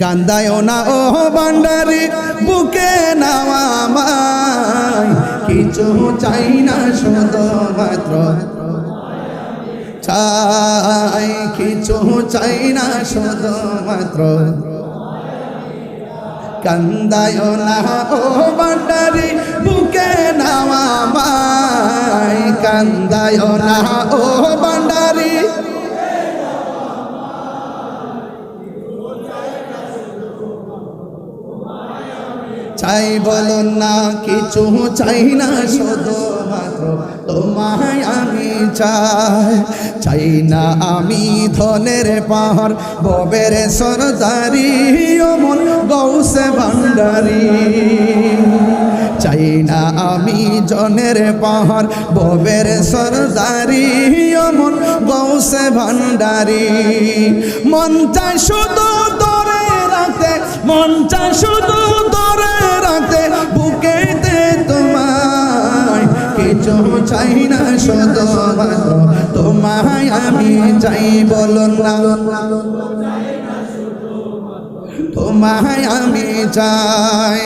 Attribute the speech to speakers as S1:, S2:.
S1: কান্দায় না ও বান্ডারি বুকে আমায় কিছু চাই না, শুধু মাত্র চাই। কিছু চাই না, শুধু মাত্র কান্দায় না ও বান্ডারি বুকে আমায় কান্দায় না ও বান্ডারি চাই বলুন না, কিছু চাই না, শুধু মাত্র তোমায় আমি চাই। চাই না আমি ধনের পাহাড়, ববের সরদারি, অমন গৌসে ভান্ডারি। চাই না আমি জনের পাহাড়, ববের সরদারি, অমন গৌসে ভান্ডারি। মন চাই শুধু ধরে রাখতে, মন চাই শুধু ধরে চাই না মাত্র তোমায় আমি চাই বলো না। তোমায় আমি চাই